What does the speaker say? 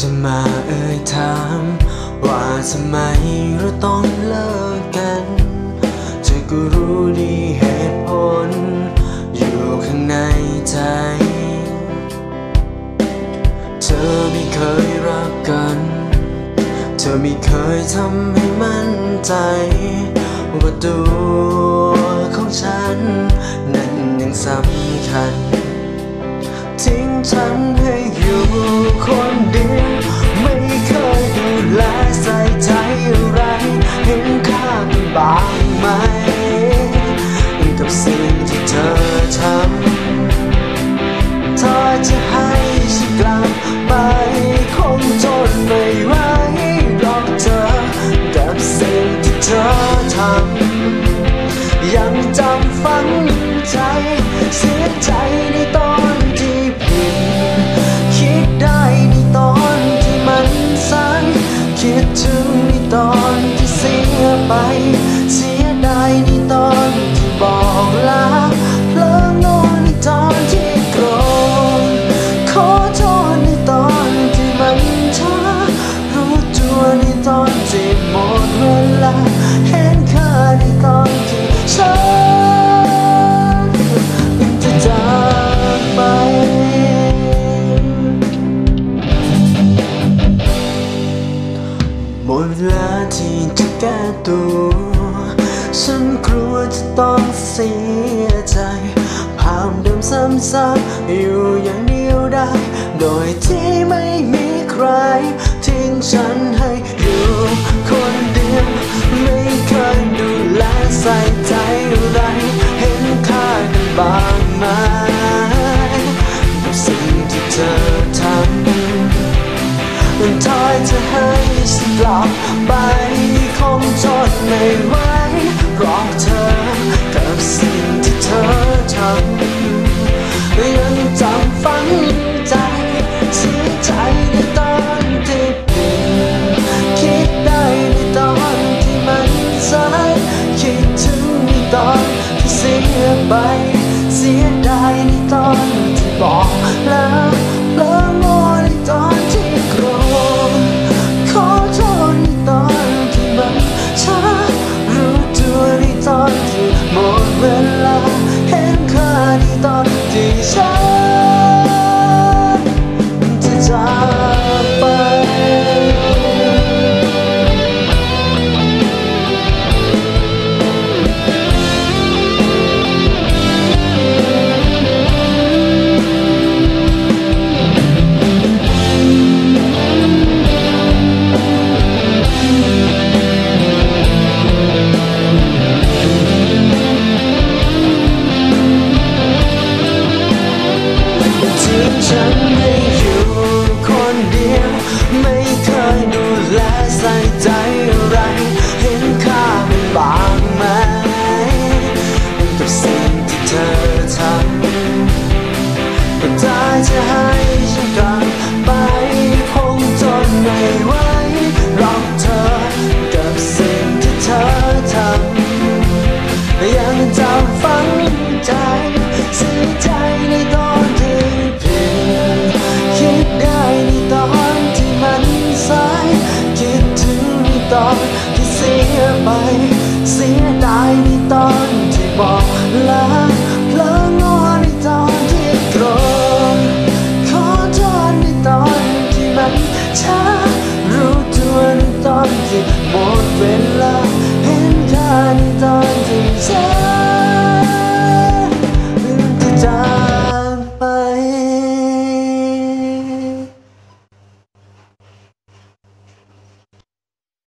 จะมาเอ่ยถาม ว่าทำไมเราต้องเลิกกันเธอก็รู้ดีเหตุผล อยู่ข้างในใจ เธอไม่เคยรักกัน เธอไม่เคยทำให้มั่นใจ ว่าตัวของฉัน นั้นยังสำคัญ ทิ้งฉัน บ้างไหม กับสิ่งที่เธอทำเธอจะให้ฉันกลับไปคงทนไม่ไหวหรอกเธอ กับสิ่งที่เธอทำยังจำฝังใจเสียใจในตอนที่ผิดคิดได้ในตอนที่มันสายคิดถึงในตอนที่ ไป เสียดายในตอน ดเวลาที่จะแก้ตัวฉันกลัวจะต้องเสียใจ ภาพเดิมซ้ำๆอยู่อย่างเดียวได้ โดยที่ไม่มีใครทิ้งฉันใไป คงจนไม่ไหวรอกเธอ กับสิ่งที่เธอทำยังจำฝังใจเสียใจในตอนที่เป็นคิดได้ในตอนที่มันสายคิดถึงในตอนที่เสียไป เสียดายในตอนที่บอก 再见海